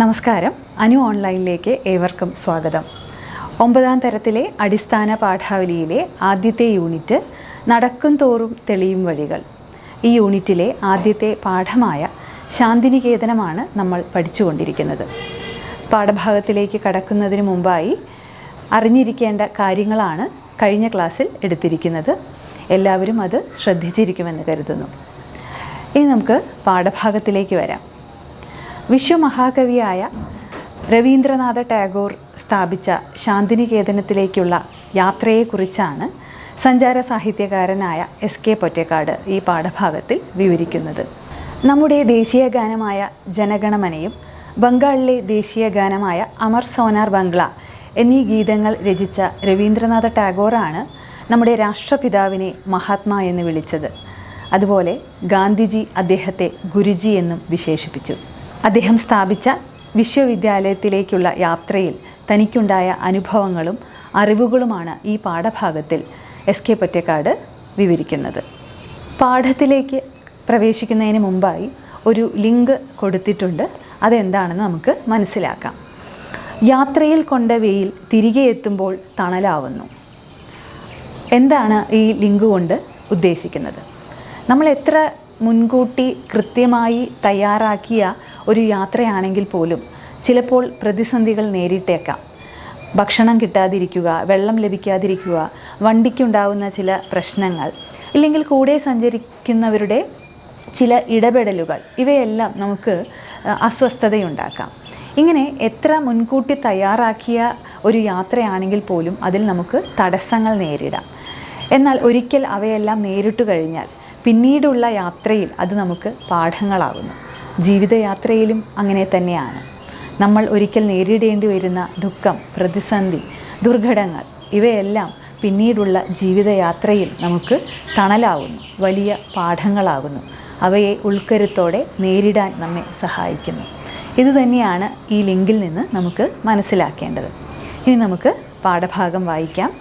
നമസ്കാരം. അനു ഓൺലൈനിലേക്ക് ഏവർക്കും സ്വാഗതം. ഒമ്പതാം തരത്തിലെ അടിസ്ഥാന പാഠാവലിയിലെ ആദ്യത്തെ യൂണിറ്റ് നടക്കും തോറും തെളിയും വഴികൾ. ഈ യൂണിറ്റിലെ ആദ്യത്തെ പാഠമായ ശാന്തിനികേതനമാണ് നമ്മൾ പഠിച്ചുകൊണ്ടിരിക്കുന്നത്. പാഠഭാഗത്തിലേക്ക് കടക്കുന്നതിന് മുമ്പായി അറിഞ്ഞിരിക്കേണ്ട കാര്യങ്ങളാണ് കഴിഞ്ഞ ക്ലാസ്സിൽ എടുത്തിരിക്കുന്നത്. എല്ലാവരും അത് ശ്രദ്ധിച്ചിരിക്കുമെന്ന് കരുതുന്നു. ഇനി നമുക്ക് പാഠഭാഗത്തിലേക്ക് വരാം. വിശ്വമഹാകവിയായ രവീന്ദ്രനാഥ ടാഗോർ സ്ഥാപിച്ച ശാന്തിനികേതനത്തിലേക്കുള്ള യാത്രയെക്കുറിച്ചാണ് സഞ്ചാര സാഹിത്യകാരനായ എസ് കെ പൊറ്റക്കാട് ഈ പാഠഭാഗത്തിൽ വിവരിക്കുന്നത്. നമ്മുടെ ദേശീയ ഗാനമായ ജനഗണമനയും ബംഗാളിലെ ദേശീയ ഗാനമായ അമർ സോനാർ ബംഗ്ല എന്നീ ഗീതങ്ങൾ രചിച്ച രവീന്ദ്രനാഥ ടാഗോറാണ് നമ്മുടെ രാഷ്ട്രപിതാവിനെ മഹാത്മാ എന്ന് വിളിച്ചത്. അതുപോലെ ഗാന്ധിജി അദ്ദേഹത്തെ ഗുരുജി എന്നും വിശേഷിപ്പിച്ചു. അദ്ദേഹം സ്ഥാപിച്ച വിശ്വവിദ്യാലയത്തിലേക്കുള്ള യാത്രയിൽ തനിക്കുണ്ടായ അനുഭവങ്ങളും അറിവുകളുമാണ് ഈ പാഠഭാഗത്തിൽ എസ് കെ പൊറ്റക്കാട് വിവരിക്കുന്നത്. പാഠത്തിലേക്ക് പ്രവേശിക്കുന്നതിന് മുമ്പായി ഒരു ലിങ്ക് കൊടുത്തിട്ടുണ്ട്. അതെന്താണെന്ന് നമുക്ക് മനസ്സിലാക്കാം. യാത്രയിൽ കൊണ്ട വെയിൽ തിരികെ എത്തുമ്പോൾ തണലാവുന്നു. എന്താണ് ഈ ലിങ്ക് കൊണ്ട് ഉദ്ദേശിക്കുന്നത്? നമ്മൾ എത്ര മുൻകൂട്ടി കൃത്യമായി തയ്യാറാക്കിയ ഒരു യാത്രയാണെങ്കിൽ പോലും ചിലപ്പോൾ പ്രതിസന്ധികൾ നേരിട്ടേക്കാം. ഭക്ഷണം കിട്ടാതിരിക്കുക വെള്ളം ലഭിക്കാതിരിക്കുക വണ്ടിക്കുണ്ടാവുന്ന ചില പ്രശ്നങ്ങൾ ഇല്ലെങ്കിൽ കൂടെ സഞ്ചരിക്കുന്നവരുടെ ചില ഇടപെടലുകൾ ഇവയെല്ലാം നമുക്ക് അസ്വസ്ഥതയുണ്ടാക്കാം. ഇങ്ങനെ എത്ര മുൻകൂട്ടി തയ്യാറാക്കിയ ഒരു യാത്രയാണെങ്കിൽ പോലും അതിൽ നമുക്ക് തടസ്സങ്ങൾ നേരിടാം. എന്നാൽ ഒരിക്കൽ അവയെല്ലാം നേരിട്ട് കഴിഞ്ഞാൽ പിന്നീടുള്ള യാത്രയിൽ അത് നമുക്ക് പാഠങ്ങളാകുന്നു ജീവിതയാത്രയിലും അങ്ങനെ തന്നെയാണ്. നമ്മൾ ഒരിക്കൽ നേരിടേണ്ടി വരുന്ന ദുഃഖം പ്രതിസന്ധി ദുർഘടങ്ങൾ ഇവയെല്ലാം പിന്നീടുള്ള ജീവിതയാത്രയിൽ നമുക്ക് തണലാവുന്നു വലിയ പാഠങ്ങളാകുന്നു. അവയെ ഉൾക്കരുത്തോടെ നേരിടാൻ നമ്മെ സഹായിക്കുന്നു. ഇതുതന്നെയാണ് ഈ ലിങ്കിൽ നിന്ന് നമുക്ക് മനസ്സിലാക്കേണ്ടത്. ഇനി നമുക്ക് പാഠഭാഗം വായിക്കാം.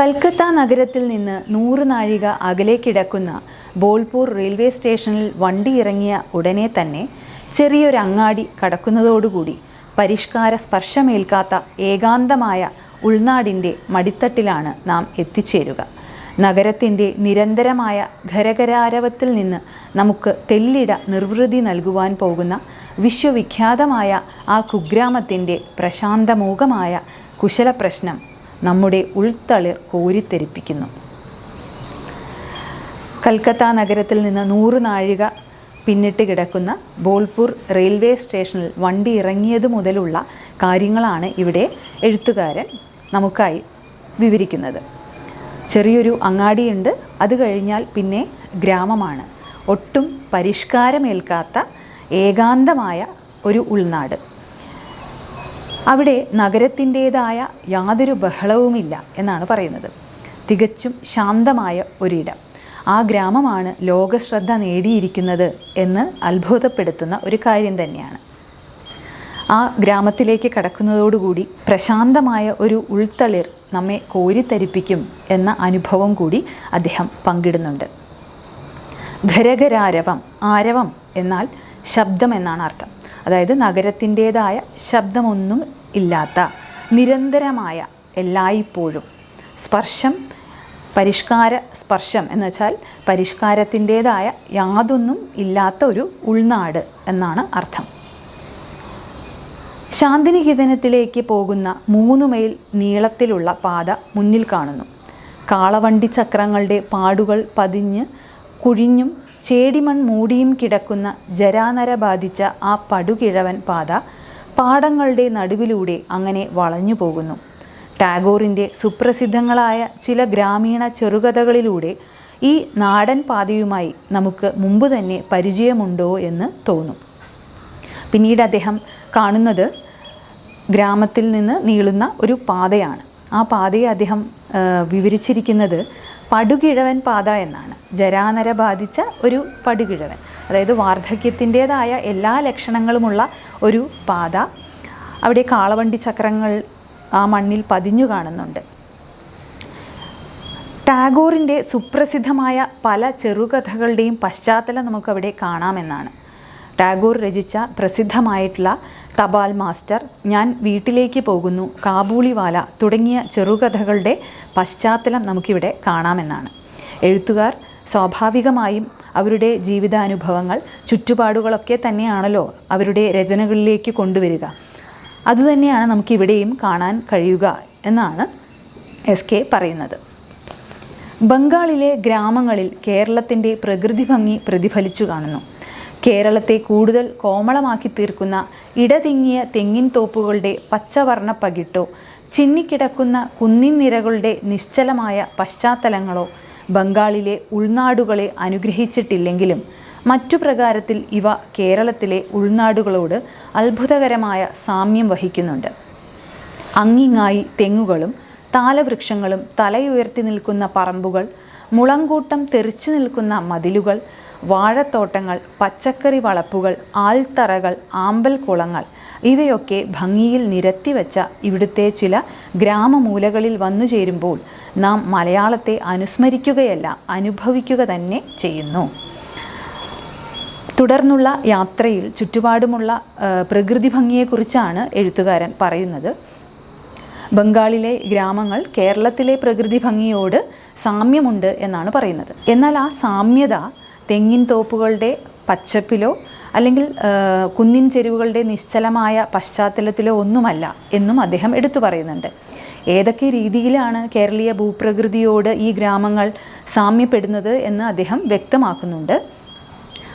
കൽക്കത്ത നഗരത്തിൽ നിന്ന് നൂറ് നാഴിക അകലെ കിടക്കുന്ന ബോൾപൂർ റെയിൽവേ സ്റ്റേഷനിൽ വണ്ടി ഇറങ്ങിയ ഉടനെ തന്നെ ചെറിയൊരു അങ്ങാടി കടക്കുന്നതോടുകൂടി പരിഷ്കാര സ്പർശമേൽക്കാത്ത ഏകാന്തമായ ഉൾനാടിന്റെ മടിത്തട്ടിലാണ് നാം എത്തിച്ചേരുക. നഗരത്തിന്റെ നിരന്തരമായ ഖരകരാരവത്തിൽ നിന്ന് നമുക്ക് തെല്ലിട നിർവൃതി നൽകുവാൻ പോകുന്ന വിശ്വവിഖ്യാതമായ ആ കുഗ്രാമത്തിന്റെ പ്രശാന്തമൂകമായ കുശലപ്രശ്നം നമ്മുടെ ഉൾത്തളിർ കോരിത്തെരിപ്പിക്കുന്നു. കൽക്കത്ത നഗരത്തിൽ നിന്ന് നൂറ് നാഴിക പിന്നിട്ട് കിടക്കുന്ന ബോൾപൂർ റെയിൽവേ സ്റ്റേഷനിൽ വണ്ടി ഇറങ്ങിയത് മുതലുള്ള കാര്യങ്ങളാണ് ഇവിടെ എഴുത്തുകാരൻ നമുക്കായി വിവരിക്കുന്നത്. ചെറിയൊരു അങ്ങാടിയുണ്ട്. അത് കഴിഞ്ഞാൽ പിന്നെ ഗ്രാമമാണ്. ഒട്ടും പരിഷ്കാരമേൽക്കാത്ത ഏകാന്തമായ ഒരു ഉൾനാട്. അവിടെ നഗരത്തിന്റേതായ യാതൊരു ബഹളവുമില്ല എന്നാണ് പറയുന്നത്. തികച്ചും ശാന്തമായ ഒരിടം. ആ ഗ്രാമമാണ് ലോകശ്രദ്ധ നേടിയിരിക്കുന്നത് എന്ന് അത്ഭുതപ്പെടുത്തുന്ന ഒരു കാര്യം തന്നെയാണ്. ആ ഗ്രാമത്തിലേക്ക് കടക്കുന്നതോടുകൂടി പ്രശാന്തമായ ഒരു ഉൾത്തളിർ നമ്മെ കോരിത്തരിപ്പിക്കും എന്ന അനുഭവം കൂടി അദ്ദേഹം പങ്കിടുന്നുണ്ട്. ഘരഘരാരവം ആരവം എന്നാൽ ശബ്ദം എന്നാണ് അർത്ഥം. അതായത് നഗരത്തിന്റേതായ ശബ്ദമൊന്നും ഇല്ലാത്ത നിരന്തരമായ എല്ലായ്പ്പോഴും സ്പർശം പരിഷ്കാര സ്പർശം എന്ന് വെച്ചാൽ പരിഷ്കാരത്തിന്റേതായ യാതൊന്നും ഇല്ലാത്ത ഒരു ഉൾനാട് എന്നാണ് അർത്ഥം. ശാന്തിനികേതനത്തിലേക്ക് പോകുന്ന മൂന്ന് മൈൽ നീളത്തിലുള്ള പാത മുന്നിൽ കാണുന്നു. കാളവണ്ടി ചക്രങ്ങളുടെ പാടുകൾ പതിഞ്ഞ് കുഴിഞ്ഞും ചേടിമൺ മൂടിയും കിടക്കുന്ന ജരാനര ബാധിച്ച ആ പടുകിഴവൻ പാത പാടങ്ങളുടെ നടുവിലൂടെ അങ്ങനെ വളഞ്ഞു പോകുന്നു ടാഗോറിന്റെ സുപ്രസിദ്ധങ്ങളായ ചില ഗ്രാമീണ ചെറുകഥകളിലൂടെ ഈ നാടൻ പാതയുമായി നമുക്ക് മുമ്പ് തന്നെ പരിചയമുണ്ടോ എന്ന് തോന്നും. പിന്നീട് അദ്ദേഹം കാണുന്നത് ഗ്രാമത്തിൽ നിന്ന് നീളുന്ന ഒരു പാതയാണ്. ആ പാതയെ അദ്ദേഹം വിവരിച്ചിരിക്കുന്നത് പടുകിഴവൻ പാത എന്നാണ്. ജരാനര ബാധിച്ച ഒരു പടുകിഴവൻ അതായത് വാർദ്ധക്യത്തിന്റേതായ എല്ലാ ലക്ഷണങ്ങളുമുള്ള ഒരു പാത. അവിടെ കാളവണ്ടി ചക്രങ്ങൾ ആ മണ്ണിൽ പതിഞ്ഞു കാണുന്നുണ്ട്. ടാഗോറിന്റെ സുപ്രസിദ്ധമായ പല ചെറുകഥകളുടെയും പശ്ചാത്തലം നമുക്കവിടെ കാണാമെന്നാണ്. ടാഗോർ രചിച്ച പ്രസിദ്ധമായിട്ടുള്ള തപാൽ മാസ്റ്റർ ഞാൻ വീട്ടിലേക്ക് പോകുന്നു കാബൂളിവാല തുടങ്ങിയ ചെറുകഥകളുടെ പശ്ചാത്തലം നമുക്കിവിടെ കാണാമെന്നാണ്. എഴുത്തുകാർ സ്വാഭാവികമായും അവരുടെ ജീവിതാനുഭവങ്ങൾ ചുറ്റുപാടുകളൊക്കെ തന്നെയാണല്ലോ അവരുടെ രചനകളിലേക്ക് കൊണ്ടുവരിക. അതുതന്നെയാണ് നമുക്കിവിടെയും കാണാൻ കഴിയുക എന്നാണ് എസ് കെ പറയുന്നത്. ബംഗാളിലെ ഗ്രാമങ്ങളിൽ കേരളത്തിന്റെ പ്രകൃതി ഭംഗി പ്രതിഫലിച്ചു കാണുന്നു. കേരളത്തെ കൂടുതൽ കോമളമാക്കി തീർക്കുന്ന ഇടതിങ്ങിയ തെങ്ങിൻ തോപ്പുകളുടെ പച്ചവർണ പകിട്ടോ ചിന്നിക്കിടക്കുന്ന കുന്നിൻ നിരകളുടെ നിശ്ചലമായ പശ്ചാത്തലങ്ങളോ ബംഗാളിലെ ഉൾനാടുകളെ അനുഗ്രഹിച്ചിട്ടില്ലെങ്കിലും മറ്റു പ്രകാരത്തിൽ ഇവ കേരളത്തിലെ ഉൾനാടുകളോട് അത്ഭുതകരമായ സാമ്യം വഹിക്കുന്നുണ്ട്. അങ്ങിങ്ങായി തെങ്ങുകളും താലവൃക്ഷങ്ങളും തലയുയർത്തി നിൽക്കുന്ന പറമ്പുകൾ മുളങ്കൂട്ടം തെറിച്ചു നിൽക്കുന്ന മതിലുകൾ വാഴത്തോട്ടങ്ങൾ പച്ചക്കറി വളപ്പുകൾ ആൽത്തറകൾ ആമ്പൽ കുളങ്ങൾ ഇവയൊക്കെ ഭംഗിയിൽ നിരത്തിവെച്ച ഇവിടുത്തെ ചില ഗ്രാമമൂലകളിൽ വന്നു ചേരുമ്പോൾ നാം മലയാളത്തെ അനുസ്മരിക്കുകയല്ല അനുഭവിക്കുക തന്നെ ചെയ്യുന്നു. തുടർന്നുള്ള യാത്രയിൽ ചുറ്റുപാടുമുള്ള പ്രകൃതി ഭംഗിയെക്കുറിച്ചാണ് എഴുത്തുകാരൻ പറയുന്നത്. ബംഗാളിലെ ഗ്രാമങ്ങൾ കേരളത്തിലെ പ്രകൃതി ഭംഗിയോട് സാമ്യമുണ്ട് എന്നാണ് പറയുന്നത്. എന്നാൽ ആ സാമ്യത തെങ്ങിൻ തോപ്പുകളുടെ പച്ചപ്പിലോ അല്ലെങ്കിൽ കുന്നിൻ ചെരുവുകളുടെ നിശ്ചലമായ പശ്ചാത്തലത്തിലോ ഒന്നുമല്ല എന്നും അദ്ദേഹം എടുത്തു പറയുന്നുണ്ട്. ഏതൊക്കെ രീതിയിലാണ് കേരളീയ ഭൂപ്രകൃതിയോട് ഈ ഗ്രാമങ്ങൾ സാമ്യപ്പെടുന്നത് എന്ന് അദ്ദേഹം വ്യക്തമാക്കുന്നുണ്ട്.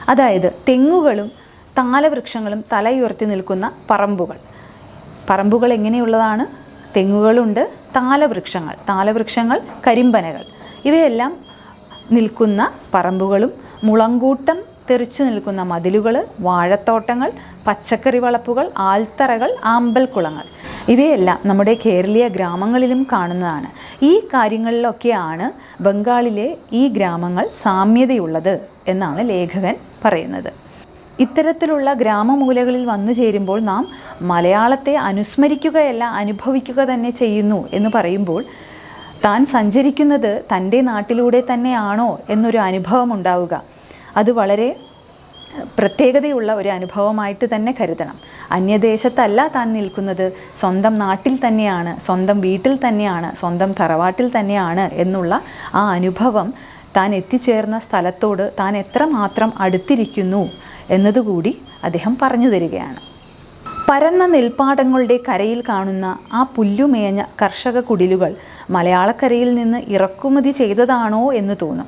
അതായത് തെങ്ങുകളും താലവൃക്ഷങ്ങളും തലയുയർത്തി നിൽക്കുന്ന പറമ്പുകൾ. പറമ്പുകൾ എങ്ങനെയുള്ളതാണ്? തെങ്ങുകളുണ്ട് താലവൃക്ഷങ്ങൾ താലവൃക്ഷങ്ങൾ കരിമ്പനകൾ. ഇവയെല്ലാം നിൽക്കുന്ന പറമ്പുകളും മുളങ്കൂട്ടം തെറിച്ചു നിൽക്കുന്ന മതിലുകൾ വാഴത്തോട്ടങ്ങൾ പച്ചക്കറി വളപ്പുകൾ ആൽത്തറകൾ ആമ്പൽക്കുളങ്ങൾ. ഇവയെല്ലാം നമ്മുടെ കേരളീയ ഗ്രാമങ്ങളിലും കാണുന്നതാണ്. ഈ കാര്യങ്ങളിലൊക്കെയാണ് ബംഗാളിലെ ഈ ഗ്രാമങ്ങൾ സാമ്യതയുള്ളത്. എന്നാണ് ലേഖകൻ പറയുന്നത്. ഇത്തരത്തിലുള്ള ഗ്രാമമൂലകളിൽ വന്നു ചേരുമ്പോൾ നാം മലയാളത്തെ അനുസ്മരിക്കുകയല്ല അനുഭവിക്കുക തന്നെ ചെയ്യുന്നു എന്ന് പറയുമ്പോൾ താൻ സഞ്ചരിക്കുന്നത് തന്റെ നാട്ടിലൂടെ തന്നെയാണോ എന്നൊരു അനുഭവം ഉണ്ടാവുക. അത് വളരെ പ്രത്യേകതയുള്ള ഒരു അനുഭവമായിട്ട് തന്നെ കരുതണം. അന്യദേശത്തല്ല താൻ നിൽക്കുന്നത്. സ്വന്തം നാട്ടിൽ തന്നെയാണ് സ്വന്തം വീട്ടിൽ തന്നെയാണ് സ്വന്തം തറവാട്ടിൽ തന്നെയാണ് എന്നുള്ള ആ അനുഭവം താൻ എത്തിച്ചേർന്ന സ്ഥലത്തോട് താൻ എത്രമാത്രം അടുത്തിരിക്കുന്നു എന്നതുകൂടി അദ്ദേഹം പറഞ്ഞു തരികയാണ്. പരന്ന നെൽപ്പാടങ്ങളുടെ കരയിൽ കാണുന്ന ആ പുല്ലുമേഞ്ഞ കർഷക കുടിലുകൾ മലയാളക്കരയിൽ നിന്ന് ഇറക്കുമതി ചെയ്തതാണോ എന്ന് തോന്നും.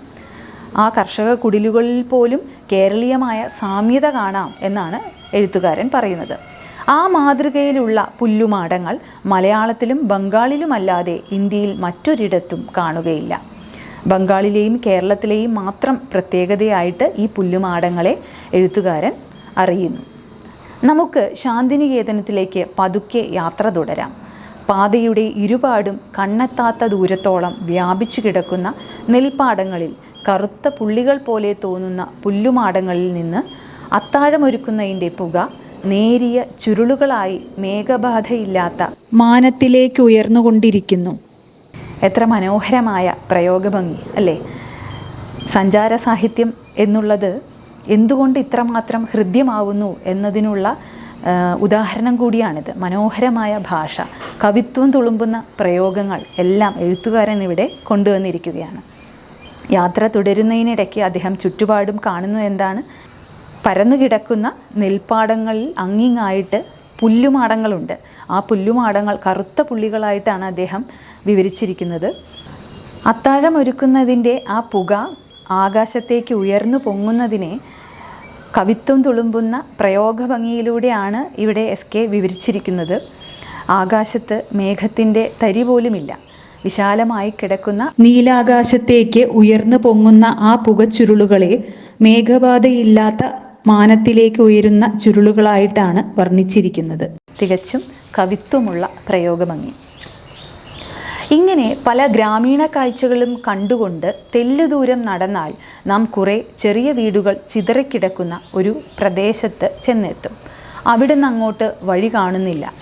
ആ കർഷക കുടിലുകളിൽ പോലും കേരളീയമായ സാമ്യത കാണാം എന്നാണ് എഴുത്തുകാരൻ പറയുന്നത്. ആ മാതൃകയിലുള്ള പുല്ലുമാടങ്ങൾ മലയാളത്തിലും ബംഗാളിലുമല്ലാതെ ഇന്ത്യയിൽ മറ്റൊരിടത്തും കാണുകയില്ല. ബംഗാളിലെയും കേരളത്തിലെയും മാത്രം പ്രത്യേകതയായിട്ട് ഈ പുല്ലുമാടങ്ങളെ എഴുത്തുകാരൻ അറിയുന്നു. നമുക്ക് ശാന്തിനികേതനത്തിലേക്ക് പതുക്കെ യാത്ര തുടരാം. പാതയുടെ ഇരുപാടും കണ്ണെത്താത്ത ദൂരത്തോളം വ്യാപിച്ചു കിടക്കുന്ന നെൽപ്പാടങ്ങളിൽ കറുത്ത പുള്ളികൾ പോലെ തോന്നുന്ന പുല്ലുമാടങ്ങളിൽ നിന്ന് അത്താഴമൊരുക്കുന്നതിന്റെ പുക നേരിയ ചുരുളുകളായി മേഘബാധയില്ലാത്ത മാനത്തിലേക്ക് ഉയർന്നുകൊണ്ടിരിക്കുന്നു. എത്ര മനോഹരമായ പ്രയോഗഭംഗി അല്ലേ? സഞ്ചാര സാഹിത്യം എന്നുള്ളത് എന്തുകൊണ്ട് ഇത്രമാത്രം ഹൃദ്യമാവുന്നു എന്നതിനുള്ള ഉദാഹരണം കൂടിയാണിത്. മനോഹരമായ ഭാഷ കവിത്വം തുളുമ്പുന്ന പ്രയോഗങ്ങൾ എല്ലാം എഴുത്തുകാരൻ ഇവിടെ കൊണ്ടുവന്നിരിക്കുകയാണ്. യാത്ര തുടരുന്നതിനിടയ്ക്ക് അദ്ദേഹം ചുറ്റുപാടും കാണുന്നത് എന്താണ്? പരന്നു കിടക്കുന്ന നെൽപ്പാടങ്ങളിൽ അങ്ങിങ്ങായിട്ട് പുല്ലുമാടങ്ങളുണ്ട്. ആ പുല്ലുമാടങ്ങൾ കറുത്ത പുള്ളികളായിട്ടാണ് അദ്ദേഹം വിവരിച്ചിരിക്കുന്നത്. അത്താഴം ഒരുക്കുന്നതിന്റെ ആ പുക ആകാശത്തേക്ക് ഉയർന്നു പൊങ്ങുന്നതിനെ കവിത്വം തുളുമ്പുന്ന പ്രയോഗഭംഗിയിലൂടെയാണ് ഇവിടെ എസ് കെ വിവരിച്ചിരിക്കുന്നത്. ആകാശത്ത് മേഘത്തിന്റെ തരി പോലുമില്ല. വിശാലമായി കിടക്കുന്ന നീലാകാശത്തേക്ക് ഉയർന്നു പൊങ്ങുന്ന ആ പുകച്ചുരുളുകളെ മേഘബാധയില്ലാത്ത മാനത്തിലേക്ക് ഉയരുന്ന ചുരുളുകളായിട്ടാണ് വർണിച്ചിരിക്കുന്നത്. തികച്ചും കവിത്വമുള്ള പ്രയോഗമങ്ങി. ഇങ്ങനെ പല ഗ്രാമീണ കാഴ്ചകളും കണ്ടുകൊണ്ട് തെല്ലുദൂരം നടന്നാൽ നാം കുറെ ചെറിയ വീടുകൾ ചിതറിക്കിടക്കുന്ന ഒരു പ്രദേശത്ത് ചെന്നെത്തും. അവിടെ നിന്ന് അങ്ങോട്ട് വഴി കാണുന്നില്ല.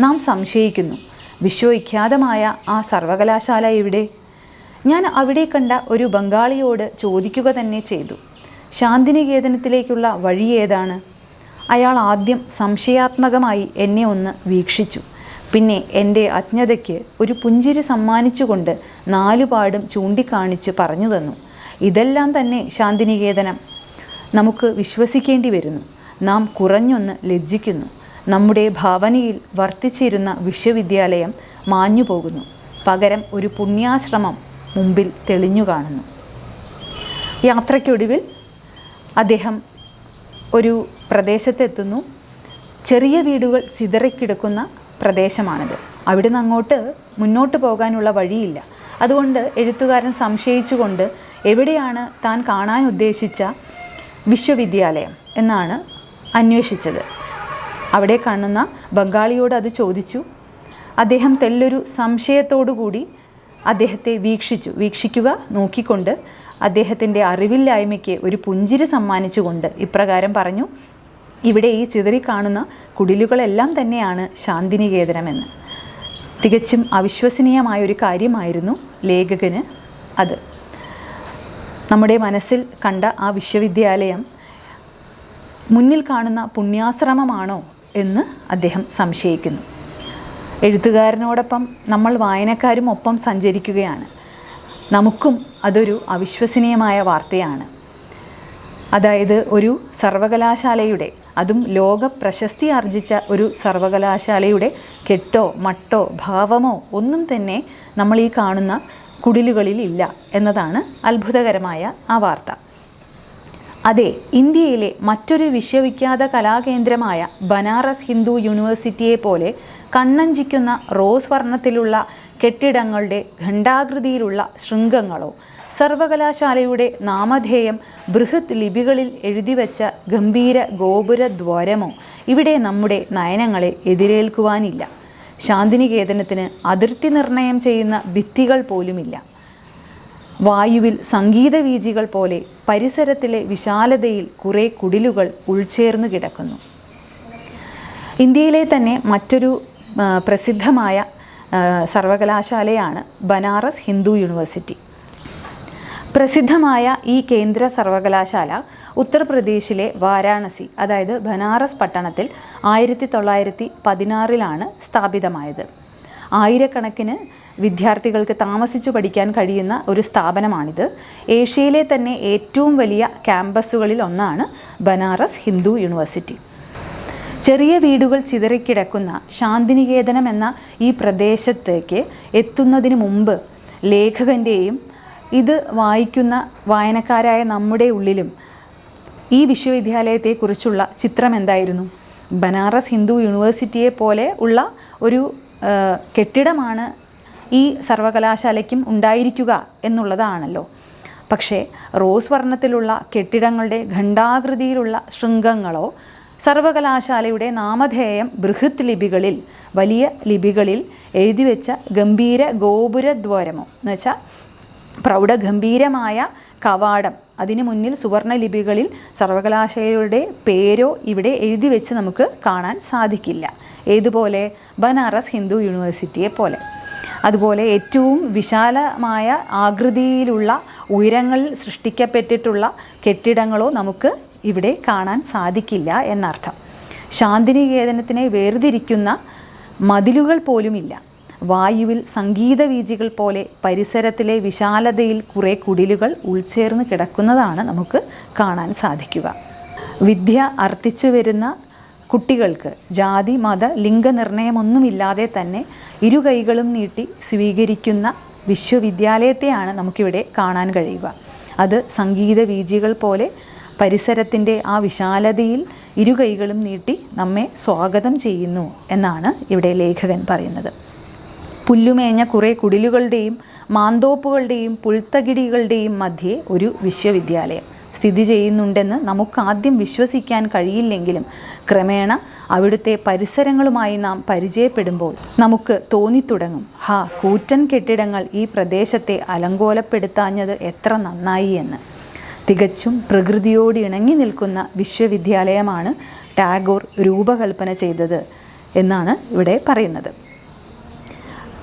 നാം സംശയിക്കുന്നു വിശ്വവിഖ്യാതമായ ആ സർവകലാശാല എവിടെ? ഞാൻ അവിടെ കണ്ട ഒരു ബംഗാളിയോട് ചോദിക്കുക തന്നെ ചെയ്തു. ശാന്തിനികേതനത്തിലേക്കുള്ള വഴി ഏതാണ്? അയാൾ ആദ്യം സംശയാത്മകമായി എന്നെ ഒന്ന് വീക്ഷിച്ചു. പിന്നെ എന്റെ അജ്ഞതയ്ക്ക് ഒരു പുഞ്ചിരി സമ്മാനിച്ചുകൊണ്ട് നാലുപാടും ചൂണ്ടിക്കാണിച്ച് പറഞ്ഞു തന്നു. ഇതെല്ലാം തന്നെ ശാന്തിനികേതനം. നമുക്ക് വിശ്വസിക്കേണ്ടി വരുന്നു. നാം കുറഞ്ഞൊന്ന് ലജ്ജിക്കുന്നു. നമ്മുടെ ഭാവനയിൽ വർത്തിച്ചിരുന്ന വിശ്വവിദ്യാലയം മാഞ്ഞു പോകുന്നു. പകരം ഒരു പുണ്യാശ്രമം മുമ്പിൽ തെളിഞ്ഞു കാണുന്നു. യാത്രയ്ക്കൊടുവിൽ അദ്ദേഹം ഒരു പ്രദേശത്തെത്തുന്നു. ചെറിയ വീടുകൾ ചിതറിക്കിടക്കുന്ന പ്രദേശമാണിത്. അവിടുന്ന് അങ്ങോട്ട് മുന്നോട്ട് പോകാനുള്ള വഴിയില്ല. അതുകൊണ്ട് എഴുത്തുകാരൻ സംശയിച്ചുകൊണ്ട് എവിടെയാണ് താൻ കാണാൻ ഉദ്ദേശിച്ച വിശ്വവിദ്യാലയം എന്നാണ് അന്വേഷിച്ചത്. അവിടെ കാണുന്ന ബംഗാളിയോട് അത് ചോദിച്ചു. അദ്ദേഹം തെല്ലൊരു സംശയത്തോടു കൂടി അദ്ദേഹത്തെ വീക്ഷിച്ചു വീക്ഷിക്കുക നോക്കിക്കൊണ്ട് അദ്ദേഹത്തിന്റെ അറിവില്ലായ്മയ്ക്ക് ഒരു പുഞ്ചിരി സമ്മാനിച്ചുകൊണ്ട് ഇപ്രകാരം പറഞ്ഞു ഇവിടെ ഈ ചിതറി കാണുന്ന കുടിലുകളെല്ലാം തന്നെയാണ് ശാന്തിനികേതനമെന്ന്. തികച്ചും അവിശ്വസനീയമായ ഒരു കാര്യമായിരുന്നു ലേഖകന് അത്. നമ്മുടെ മനസ്സിൽ കണ്ട ആ വിശ്വവിദ്യാലയം മുന്നിൽ കാണുന്ന പുണ്യാശ്രമമാണോ എന്ന് അദ്ദേഹം സംശയിക്കുന്നു. എഴുത്തുകാരനോടൊപ്പം നമ്മൾ വായനക്കാരും ഒപ്പം സഞ്ചരിക്കുകയാണ്. നമുക്കും അതൊരു അവിശ്വസനീയമായ വാർത്തയാണ്. അതായത് ഒരു സർവകലാശാലയുടെ അതും ലോക പ്രശസ്തി ആർജിച്ച ഒരു സർവകലാശാലയുടെ കെട്ടോ മട്ടോ ഭാവമോ ഒന്നും തന്നെ നമ്മൾ ഈ കാണുന്ന കുടിലുകളിൽ ഇല്ല എന്നതാണ് അത്ഭുതകരമായ ആ വാർത്ത. അതെ ഇന്ത്യയിലെ മറ്റൊരു വിശ്വവിഖ്യാത കലാകേന്ദ്രമായ ബനാറസ് ഹിന്ദു യൂണിവേഴ്സിറ്റിയെ പോലെ കണ്ണഞ്ചിക്കുന്ന റോസ് വർണത്തിലുള്ള കെട്ടിടങ്ങളുടെ ഖണ്ഡാകൃതിയിലുള്ള ശൃംഗങ്ങളോ സർവകലാശാലയുടെ നാമധേയം ബൃഹത് ലിപികളിൽ എഴുതിവെച്ച ഗംഭീര ഗോപുര ദ്വാരമോ ഇവിടെ നമ്മുടെ നയനങ്ങളെ എതിരേൽക്കുവാനില്ല. ശാന്തിനികേതനത്തിന് അതിർത്തി നിർണയം ചെയ്യുന്ന ഭിത്തികൾ പോലുമില്ല. വായുവിൽ സംഗീതവീജികൾ പോലെ പരിസരത്തിലെ വിശാലതയിൽ കുറേ കുടിലുകൾ ഉൾച്ചേർന്നു കിടക്കുന്നു. ഇന്ത്യയിലെ തന്നെ മറ്റൊരു പ്രസിദ്ധമായ സർവകലാശാലയാണ് ബനാറസ് ഹിന്ദു യൂണിവേഴ്സിറ്റി. പ്രസിദ്ധമായ ഈ കേന്ദ്ര സർവകലാശാല ഉത്തർപ്രദേശിലെ വാരാണസി അതായത് ബനാറസ് പട്ടണത്തിൽ ആയിരത്തി തൊള്ളായിരത്തി പതിനാറിലാണ് സ്ഥാപിതമായത്. ആയിരക്കണക്കിന് വിദ്യാർത്ഥികൾക്ക് താമസിച്ചു പഠിക്കാൻ കഴിയുന്ന ഒരു സ്ഥാപനമാണിത്. ഏഷ്യയിലെ തന്നെ ഏറ്റവും വലിയ ക്യാമ്പസുകളിൽ ഒന്നാണ് ബനാറസ് ഹിന്ദു യൂണിവേഴ്സിറ്റി. ചെറിയ വീടുകൾ ചിതറിക്കിടക്കുന്ന ശാന്തിനികേതനം എന്ന ഈ പ്രദേശത്തേക്ക് എത്തുന്നതിന് മുമ്പ് ലേഖകന്റെയും ഇത് വായിക്കുന്ന വായനക്കാരായ നമ്മുടെ ഉള്ളിലും ഈ വിശ്വവിദ്യാലയത്തെക്കുറിച്ചുള്ള ചിത്രം എന്തായിരുന്നു? ബനാറസ് ഹിന്ദു യൂണിവേഴ്സിറ്റിയെ പോലെ ഉള്ള ഒരു കെട്ടിടമാണ് ഈ സർവകലാശാലയ്ക്കും ഉണ്ടായിരിക്കുക എന്നുള്ളതാണല്ലോ. പക്ഷേ റോസ് വർണത്തിലുള്ള കെട്ടിടങ്ങളുടെ ഖണ്ഡാകൃതിയിലുള്ള ശൃംഗങ്ങളോ സർവകലാശാലയുടെ നാമധേയം ബൃഹത് ലിപികളിൽ വലിയ ലിപികളിൽ എഴുതിവെച്ച ഗംഭീര ഗോപുരദ്വാരമോ? എന്ന് വെച്ചാൽ പ്രൗഢഗംഭീരമായ കവാടം. അതിനു മുന്നിൽ സുവർണ ലിപികളിൽ സർവകലാശാലയുടെ പേരോ ഇവിടെ എഴുതി വെച്ച് നമുക്ക് കാണാൻ സാധിക്കില്ല. ഏതുപോലെ? ബനാറസ് ഹിന്ദു യൂണിവേഴ്സിറ്റിയെ പോലെ. അതുപോലെ ഏറ്റവും വിശാലമായ ആകൃതിയിലുള്ള ഉയരങ്ങളിൽ സൃഷ്ടിക്കപ്പെട്ടിട്ടുള്ള കെട്ടിടങ്ങളോ നമുക്ക് ഇവിടെ കാണാൻ സാധിക്കില്ല എന്നർത്ഥം. ശാന്തിനികേതനത്തിനെ വേർതിരിക്കുന്ന മതിലുകൾ പോലുമില്ല. വായുവിൽ സംഗീതവീജികൾ പോലെ പരിസരത്തിലെ വിശാലതയിൽ കുറേ കുടിലുകൾ ഉൾച്ചേർന്ന് കിടക്കുന്നതാണ് നമുക്ക് കാണാൻ സാധിക്കുക. വിദ്യ അർത്ഥിച്ചു വരുന്ന കുട്ടികൾക്ക് ജാതി മത ലിംഗനിർണയമൊന്നുമില്ലാതെ തന്നെ ഇരു കൈകളും നീട്ടി സ്വീകരിക്കുന്ന വിശ്വവിദ്യാലയത്തെയാണ് നമുക്കിവിടെ കാണാൻ കഴിയുക. അത് സംഗീത വീജികൾ പോലെ പരിസരത്തിന്റെ ആ വിശാലതയിൽ ഇരുകൈകളും നീട്ടി നമ്മെ സ്വാഗതം ചെയ്യുന്നു എന്നാണ് ഇവിടെ ലേഖകൻ പറയുന്നത്. പുല്ലുമേഞ്ഞ കുറേ കുടിലുകളുടെയും മാന്തോപ്പുകളുടെയും പുൽത്തകിടികളുടെയും മധ്യേ ഒരു വിശ്വവിദ്യാലയം സ്ഥിതി ചെയ്യുന്നുണ്ടെന്ന് നമുക്കാദ്യം വിശ്വസിക്കാൻ കഴിയില്ലെങ്കിലും ക്രമേണ അവിടുത്തെ പരിസരങ്ങളുമായി നാം പരിചയപ്പെടുമ്പോൾ നമുക്ക് തോന്നിത്തുടങ്ങും. ഹാ കൂറ്റൻ കെട്ടിടങ്ങൾ ഈ പ്രദേശത്തെ അലങ്കോലപ്പെടുത്താഞ്ഞത് എത്ര നന്നായി എന്ന്. തികച്ചും പ്രകൃതിയോട് ഇണങ്ങി നിൽക്കുന്ന വിശ്വവിദ്യാലയമാണ് ടാഗോർ രൂപകൽപ്പന ചെയ്തത് എന്നാണ് ഇവിടെ പറയുന്നത്.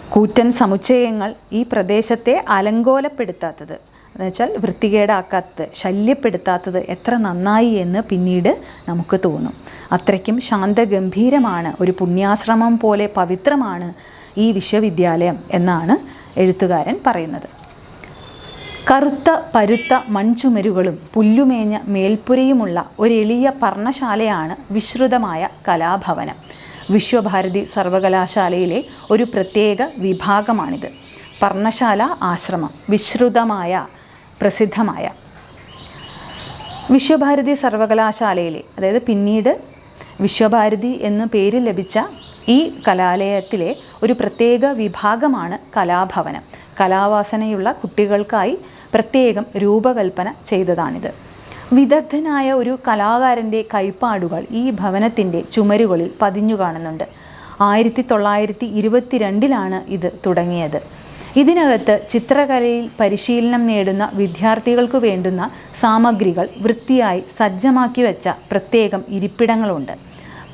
കൂറ്റൻ സമുച്ചയങ്ങൾ ഈ പ്രദേശത്തെ അലങ്കോലപ്പെടുത്താത്തത്. എന്നുവെച്ചാൽ വൃത്തികേടാക്കാത്തത് ശല്യപ്പെടുത്താത്തത് എത്ര നന്നായി എന്ന് പിന്നീട് നമുക്ക് തോന്നും. അത്രയ്ക്കും ശാന്തഗംഭീരമാണ് ഒരു പുണ്യാശ്രമം പോലെ പവിത്രമാണ് ഈ വിശ്വവിദ്യാലയം എന്നാണ് എഴുത്തുകാരൻ പറയുന്നത്. കറുത്ത പരുത്ത മൺചുമരുകളും പുല്ലുമേഞ്ഞ മേൽപ്പുരയുമുള്ള ഒരു എളിയ പർണശാലയാണ് വിശ്രുതമായ കലാഭവനം. വിശ്വഭാരതി സർവകലാശാലയിലെ ഒരു പ്രത്യേക വിഭാഗമാണിത്. പർണശാല ആശ്രമം വിശ്രുതമായ പ്രസിദ്ധമായ. വിശ്വഭാരതി സർവകലാശാലയിലെ അതായത് പിന്നീട് വിശ്വഭാരതി എന്ന് പേര് ലഭിച്ച ഈ കലാലയത്തിലെ ഒരു പ്രത്യേക വിഭാഗമാണ് കലാഭവനം. കലാവാസനയുള്ള കുട്ടികൾക്കായി പ്രത്യേകം രൂപകൽപ്പന ചെയ്തതാണിത്. വിദഗ്ധനായ ഒരു കലാകാരന്റെ കൈപ്പാടുകൾ ഈ ഭവനത്തിന്റെ ചുമരുകളിൽ പതിഞ്ഞു കാണുന്നുണ്ട്. ആയിരത്തി തൊള്ളായിരത്തി ഇരുപത്തിരണ്ടിലാണ് ഇത് തുടങ്ങിയത്. ഇതിനകത്ത് ചിത്രകലയിൽ പരിശീലനം നേടുന്ന വിദ്യാർത്ഥികൾക്ക് വേണ്ടുന്ന സാമഗ്രികൾ വൃത്തിയായി സജ്ജമാക്കി വെച്ച പ്രത്യേകം ഇരിപ്പിടങ്ങളുണ്ട്.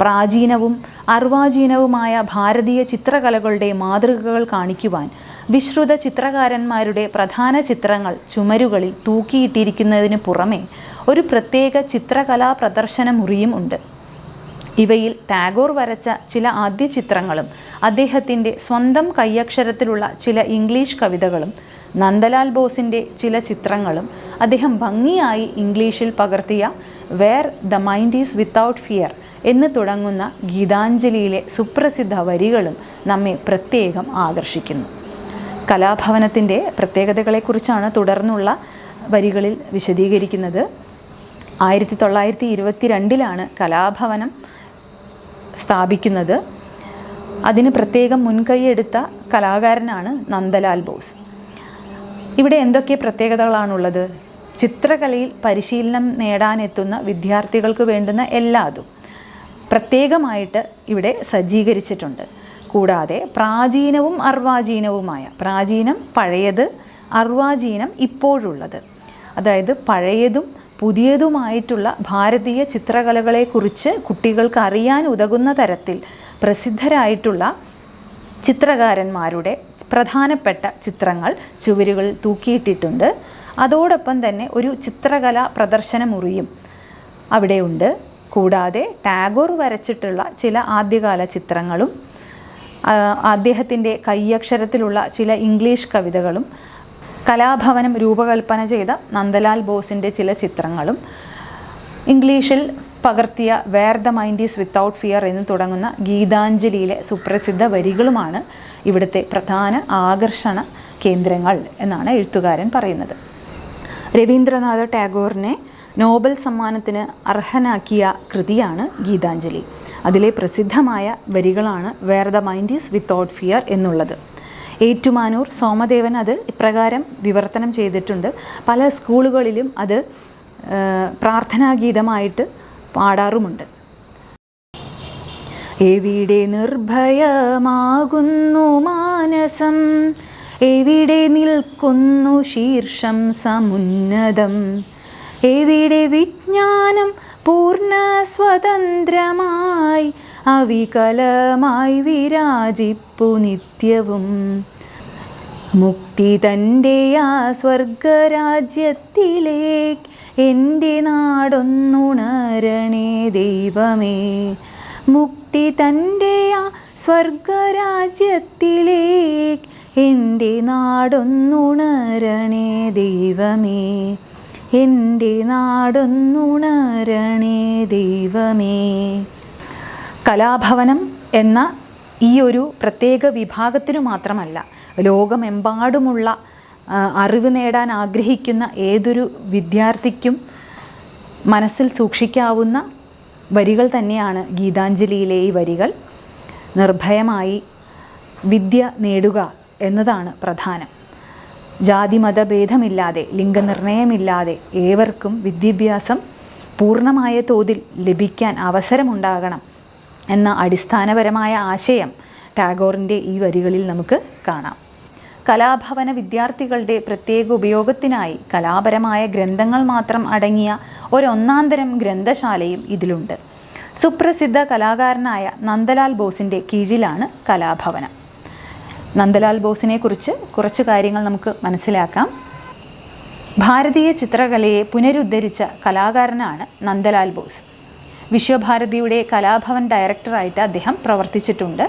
പ്രാചീനവും അർവാചീനവുമായ ഭാരതീയ ചിത്രകലകളുടെ മാതൃകകൾ കാണിക്കുവാൻ വിശ്രുത ചിത്രകാരന്മാരുടെ പ്രധാന ചിത്രങ്ങൾ ചുമരുകളിൽ തൂക്കിയിട്ടിരിക്കുന്നതിന് പുറമെ ഒരു പ്രത്യേക ചിത്രകലാ പ്രദർശന മുറിയും ഉണ്ട്. ഇവയിൽ ടാഗോർ വരച്ച ചില ആദ്യ ചിത്രങ്ങളും അദ്ദേഹത്തിന്റെ സ്വന്തം കൈയക്ഷരത്തിലുള്ള ചില ഇംഗ്ലീഷ് കവിതകളും നന്ദലാൽ ബോസിന്റെ ചില ചിത്രങ്ങളും അദ്ദേഹം ഭംഗിയായി ഇംഗ്ലീഷിൽ പകർത്തിയ where the mind is without fear എന്ന് തുടങ്ങുന്ന ഗീതാഞ്ജലിയിലെ സുപ്രസിദ്ധ വരികളും നമ്മെ പ്രത്യേകം ആകർഷിക്കുന്നു. കലാഭവനത്തിന്റെ പ്രത്യേകതകളെക്കുറിച്ചാണ് തുടർന്നുള്ള വരികളിൽ വിശദീകരിക്കുന്നത്. ആയിരത്തി തൊള്ളായിരത്തി ഇരുപത്തി രണ്ടിലാണ് കലാഭവനം സ്ഥാപിക്കുന്നത്. അതിന് പ്രത്യേകം മുൻകൈയെടുത്ത കലാകാരനാണ് നന്ദലാൽ ബോസ്. ഇവിടെ എന്തൊക്കെ പ്രത്യേകതകളാണുള്ളത്? ചിത്രകലയിൽ പരിശീലനം നേടാനെത്തുന്ന വിദ്യാർത്ഥികൾക്ക് വേണ്ടുന്ന എല്ലാതും പ്രത്യേകമായിട്ട് ഇവിടെ സജ്ജീകരിച്ചിട്ടുണ്ട്. കൂടാതെ പ്രാചീനവും അർവാചീനവുമായ പ്രാചീനം പഴയത് അർവാചീനം ഇപ്പോഴുള്ളത്. അതായത് പഴയതും പുതിയതുമായിട്ടുള്ള ഭാരതീയ ചിത്രകലകളെക്കുറിച്ച് കുട്ടികൾക്ക് അറിയാൻ ഉതകുന്ന തരത്തിൽ പ്രസിദ്ധരായിട്ടുള്ള ചിത്രകാരന്മാരുടെ പ്രധാനപ്പെട്ട ചിത്രങ്ങൾ ചുവരുകളിൽ തൂക്കിയിട്ടിട്ടുണ്ട്. അതോടൊപ്പം തന്നെ ഒരു ചിത്രകല പ്രദർശന മുറിയും അവിടെയുണ്ട്. കൂടാതെ ടാഗോർ വരച്ചിട്ടുള്ള ചില ആദ്യകാല ചിത്രങ്ങളും അദ്ദേഹത്തിന്റെ കയ്യക്ഷരത്തിലുള്ള ചില ഇംഗ്ലീഷ് കവിതകളും കലാഭവനം രൂപകൽപ്പന ചെയ്ത നന്ദലാൽ ബോസിന്റെ ചില ചിത്രങ്ങളും ഇംഗ്ലീഷിൽ പകർത്തിയ where the mind is without fear എന്ന് തുടങ്ങുന്ന ഗീതാഞ്ജലിയിലെ സുപ്രസിദ്ധ വരികളുമാണ് ഇവിടുത്തെ പ്രധാന ആകർഷണ കേന്ദ്രങ്ങൾ എന്നാണ് എഴുത്തുകാരൻ പറയുന്നത്. രവീന്ദ്രനാഥ ടാഗോറിനെ നോബൽ സമ്മാനത്തിന് അർഹനാക്കിയ കൃതിയാണ് ഗീതാഞ്ജലി. അതിലെ പ്രസിദ്ധമായ വരികളാണ് where the mind is without fear എന്നുള്ളത്. ഏറ്റുമാനൂർ സോമദേവൻ അത് ഇപ്രകാരം വിവർത്തനം ചെയ്തിട്ടുണ്ട്. പല സ്കൂളുകളിലും അത് പ്രാർത്ഥനാഗീതമായിട്ട് പാടാറുമുണ്ട്. എവിടെ നിർഭയമാകുന്നു മാനസം? എവിടെ നിൽക്കുന്നു ശീർഷം സമുന്നതം? എവിടെ വിജ്ഞാനം പൂർണ സ്വതന്ത്രമായി അവികലമായി വിരാജിപ്പു നിത്യവും. മുക്തി തന്റെ ആ സ്വർഗരാജ്യത്തിലേക്ക് എന്റെ നാടൊന്നുണരണേ ദൈവമേ. മുക്തി തന്റെ ആ സ്വർഗരാജ്യത്തിലേക്ക് എന്റെ നാടൊന്നുണരണേ ദൈവമേ. എന്റെ നാടൊന്നുണരണേ ദൈവമേ. കലാഭവനം എന്ന ഈ ഒരു പ്രത്യേക വിഭാഗത്തിനു മാത്രമല്ല ലോകമെമ്പാടുമുള്ള അറിവ് നേടാൻ ആഗ്രഹിക്കുന്ന ഏതൊരു വിദ്യാർത്ഥിക്കും മനസ്സിൽ സൂക്ഷിക്കാവുന്ന വരികൾ തന്നെയാണ് ഗീതാഞ്ജലിയിലെ ഈ വരികൾ. നിർഭയമായി വിദ്യ നേടുക എന്നതാണ് പ്രധാനം. ജാതി മതഭേദമില്ലാതെ ലിംഗനിർണയമില്ലാതെ ഏവർക്കും വിദ്യാഭ്യാസം പൂർണമായ തോതിൽ ലഭിക്കാൻ അവസരമുണ്ടാകണം എന്ന അടിസ്ഥാനപരമായ ആശയം ടാഗോറിന്റെ ഈ വരികളിൽ നമുക്ക് കാണാം. കലാഭവന വിദ്യാർത്ഥികളുടെ പ്രത്യേക ഉപയോഗത്തിനായി കലാപരമായ ഗ്രന്ഥങ്ങൾ മാത്രം അടങ്ങിയ ഒരൊന്നാന്തരം ഗ്രന്ഥശാലയും ഇതിലുണ്ട്. സുപ്രസിദ്ധ കലാകാരനായ നന്ദലാൽ ബോസിന്റെ കീഴിലാണ് കലാഭവനം. നന്ദലാൽ ബോസിനെ കുറിച്ച് കുറച്ച് കാര്യങ്ങൾ നമുക്ക് മനസ്സിലാക്കാം. ഭാരതീയ ചിത്രകലയെ പുനരുദ്ധരിച്ച കലാകാരനാണ് നന്ദലാൽ ബോസ്. വിശ്വഭാരതിയുടെ കലാഭവൻ ഡയറക്ടറായിട്ട് അദ്ദേഹം പ്രവർത്തിച്ചിട്ടുണ്ട്.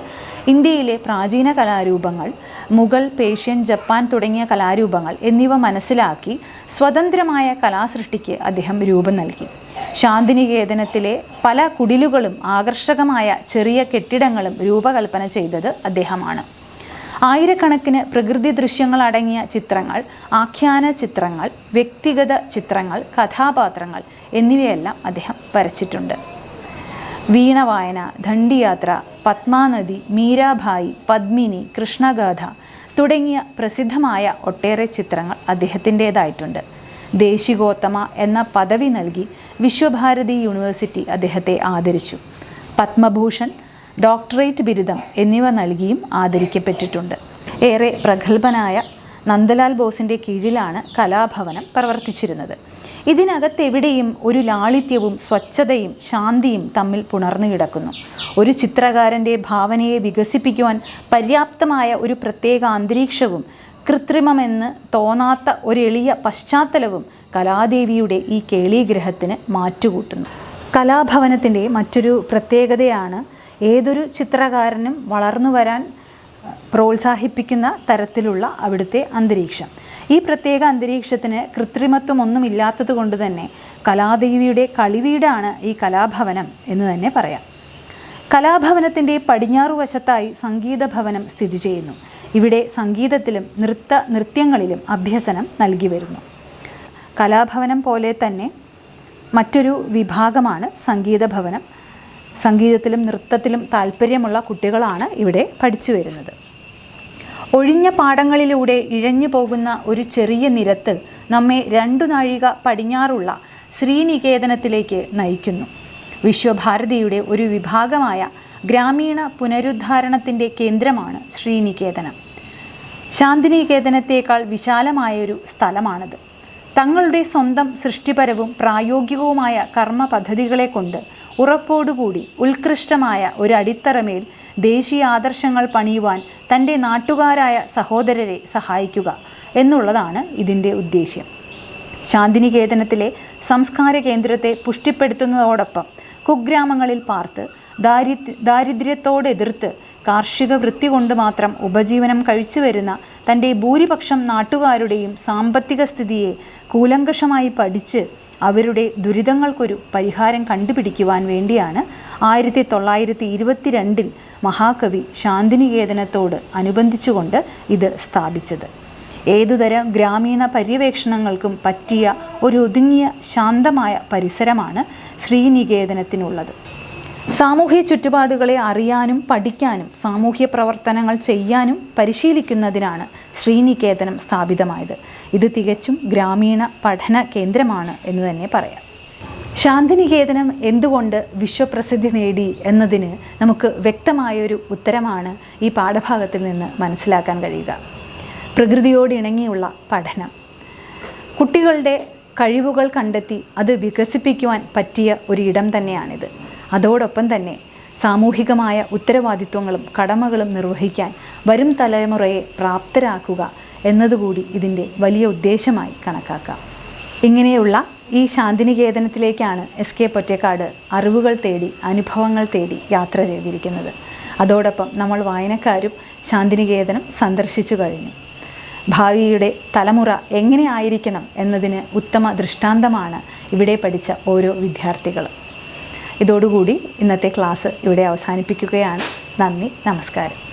ഇന്ത്യയിലെ പ്രാചീന കലാരൂപങ്ങൾ മുഗൾ പേഷ്യൻ ജപ്പാൻ തുടങ്ങിയ കലാരൂപങ്ങൾ എന്നിവ മനസ്സിലാക്കി സ്വതന്ത്രമായ കലാസൃഷ്ടിക്ക് അദ്ദേഹം രൂപം നൽകി. ശാന്തിനികേതനത്തിലെ പല കുടിലുകളും ആകർഷകമായ ചെറിയ കെട്ടിടങ്ങളും രൂപകൽപ്പന ചെയ്തത് അദ്ദേഹമാണ്. ആയിരക്കണക്കിന് പ്രകൃതി ദൃശ്യങ്ങൾ അടങ്ങിയ ചിത്രങ്ങൾ ആഖ്യാന ചിത്രങ്ങൾ വ്യക്തിഗത ചിത്രങ്ങൾ കഥാപാത്രങ്ങൾ എന്നിവയെല്ലാം അദ്ദേഹം വരച്ചിട്ടുണ്ട്. വീണവായന ദണ്ഡിയാത്ര പത്മാനദി മീരാഭായി പത്മിനി കൃഷ്ണഗാഥ തുടങ്ങിയ പ്രസിദ്ധമായ ഒട്ടേറെ ചിത്രങ്ങൾ അദ്ദേഹത്തിന്റേതായിട്ടുണ്ട്. ദേശികോത്തമ എന്ന പദവി നൽകി വിശ്വഭാരതി യൂണിവേഴ്സിറ്റി അദ്ദേഹത്തെ ആദരിച്ചു. പത്മഭൂഷൺ ഡോക്ടറേറ്റ് ബിരുദം എന്നിവ നൽകിയും ആദരിക്കപ്പെട്ടിട്ടുണ്ട്. ഏറെ പ്രഗത്ഭനായ നന്ദലാൽ ബോസിന്റെ കീഴിലാണ് കലാഭവനം പ്രവർത്തിച്ചിരുന്നത്. ഇതിനകത്തെവിടെയും ഒരു ലാളിത്യവും സ്വച്ഛതയും ശാന്തിയും തമ്മിൽ പുണർന്നു കിടക്കുന്നു. ഒരു ചിത്രകാരന്റെ ഭാവനയെ വികസിപ്പിക്കുവാൻ പര്യാപ്തമായ ഒരു പ്രത്യേക അന്തരീക്ഷവും കൃത്രിമമെന്ന് തോന്നാത്ത ഒരെളിയ പശ്ചാത്തലവും കലാദേവിയുടെ ഈ കേളീഗ്രഹത്തിന് മാറ്റുകൂട്ടുന്നു. കലാഭവനത്തിന്റെ മറ്റൊരു പ്രത്യേകതയാണ് ഏതൊരു ചിത്രകാരനും വളർന്നു വരാൻ പ്രോത്സാഹിപ്പിക്കുന്ന തരത്തിലുള്ള അവിടുത്തെ അന്തരീക്ഷം. ഈ പ്രത്യേക അന്തരീക്ഷത്തിന് കൃത്രിമത്വം ഒന്നുമില്ലാത്തത് കൊണ്ട് തന്നെ കലാദേവിയുടെ കളിവീടാണ് ഈ കലാഭവനം എന്ന് തന്നെ പറയാം. കലാഭവനത്തിന്റെ പടിഞ്ഞാറു വശത്തായി സംഗീതഭവനം സ്ഥിതി ചെയ്യുന്നു. ഇവിടെ സംഗീതത്തിലും നൃത്ത നൃത്യങ്ങളിലും അഭ്യസനം നൽകി വരുന്നു. കലാഭവനം പോലെ തന്നെ മറ്റൊരു വിഭാഗമാണ് സംഗീത ഭവനം സംഗീതത്തിലും നൃത്തത്തിലും താല്പര്യമുള്ള കുട്ടികളാണ് ഇവിടെ പഠിച്ചു വരുന്നത്. ഒഴിഞ്ഞ പാടങ്ങളിലൂടെ ഇഴഞ്ഞു പോകുന്ന ഒരു ചെറിയ നിരത്ത് നമ്മെ രണ്ടു നാഴിക പടിഞ്ഞാറുള്ള ശ്രീനികേതനത്തിലേക്ക് നയിക്കുന്നു. വിശ്വഭാരതിയുടെ ഒരു വിഭാഗമായ ഗ്രാമീണ പുനരുദ്ധാരണത്തിന്റെ കേന്ദ്രമാണ് ശ്രീനികേതനം. ശാന്തിനികേതനത്തേക്കാൾ വിശാലമായൊരു സ്ഥലമാണത്. തങ്ങളുടെ സ്വന്തം സൃഷ്ടിപരവും പ്രായോഗികവുമായ കർമ്മ പദ്ധതികളെ കൊണ്ട് ഉറപ്പോടുകൂടി ഉത്കൃഷ്ടമായ ഒരു അടിത്തറമേൽ ദേശീയ ആദർശങ്ങൾ പണിയുവാൻ തന്റെ നാട്ടുകാരായ സഹോദരരെ സഹായിക്കുക എന്നുള്ളതാണ് ഇതിന്റെ ഉദ്ദേശ്യം. ശാന്തിനികേതനത്തിലെ സംസ്കാര കേന്ദ്രത്തെ പുഷ്ടിപ്പെടുത്തുന്നതോടൊപ്പം കുഗ്രാമങ്ങളിൽ പാർത്ത് ദാരിദ്ര്യ ദാരിദ്ര്യത്തോടെതിർത്ത് കാർഷിക വൃത്തി കൊണ്ട് മാത്രം ഉപജീവനം കഴിച്ചു വരുന്ന തന്റെ ഭൂരിപക്ഷം നാട്ടുകാരുടെയും സാമ്പത്തിക സ്ഥിതിയെ കൂലങ്കഷമായി പഠിച്ച് അവരുടെ ദുരിതങ്ങൾക്കൊരു പരിഹാരം കണ്ടുപിടിക്കുവാൻ വേണ്ടിയാണ് ആയിരത്തി തൊള്ളായിരത്തി ഇരുപത്തിരണ്ടിൽ മഹാകവി ശാന്തിനികേതനത്തോട് അനുബന്ധിച്ചുകൊണ്ട് ഇത് സ്ഥാപിച്ചത്. ഏതുതരം ഗ്രാമീണ പര്യവേക്ഷണങ്ങൾക്കും പറ്റിയ ഒരു ഒതുങ്ങിയ ശാന്തമായ പരിസരമാണ് ശ്രീനികേതനത്തിനുള്ളത്. സാമൂഹ്യ ചുറ്റുപാടുകളെ അറിയാനും പഠിക്കാനും സാമൂഹ്യ പ്രവർത്തനങ്ങൾ ചെയ്യാനും പരിശീലിക്കുന്നതിനാണ് ശ്രീനികേതനം സ്ഥാപിതമായത്. ഇത് തികച്ചും ഗ്രാമീണ പഠന കേന്ദ്രമാണ് എന്ന് തന്നെ പറയാം. ശാന്തിനികേതനം എന്തുകൊണ്ട് വിശ്വപ്രസിദ്ധി നേടി എന്നതിന് നമുക്ക് വ്യക്തമായൊരു ഉത്തരമാണ് ഈ പാഠഭാഗത്തിൽ നിന്ന് മനസ്സിലാക്കാൻ കഴിയുക. പ്രകൃതിയോട് ഇണങ്ങിയുള്ള പഠനം. കുട്ടികളുടെ കഴിവുകൾ കണ്ടെത്തി അത് വികസിപ്പിക്കുവാൻ പറ്റിയ ഒരു ഇടം തന്നെയാണിത്. അതോടൊപ്പം തന്നെ സാമൂഹികമായ ഉത്തരവാദിത്വങ്ങളും കടമകളും നിർവഹിക്കാൻ വരും തലമുറയെ പ്രാപ്തരാക്കുക എന്നതുകൂടി ഇതിന്റെ വലിയ ഉദ്ദേശമായി കണക്കാക്കാം. ഇങ്ങനെയുള്ള ഈ ശാന്തിനികേതനത്തിലേക്കാണ് എസ് കെ പൊറ്റേക്കാട് അറിവുകൾ തേടി അനുഭവങ്ങൾ തേടി യാത്ര ചെയ്തിരിക്കുന്നത്. അതോടൊപ്പം നമ്മൾ വായനക്കാരും ശാന്തിനികേതനം സന്ദർശിച്ചു കഴിഞ്ഞു. ഭാവിയുടെ തലമുറ എങ്ങനെ ആയിരിക്കണം എന്നതിന് ഉത്തമ ദൃഷ്ടാന്തമാണ് ഇവിടെ പഠിച്ച ഓരോ വിദ്യാർത്ഥികളും. ഇതോടുകൂടി ഇന്നത്തെ ക്ലാസ് ഇവിടെ അവസാനിപ്പിക്കുകയാണ്. നന്ദി നമസ്കാരം.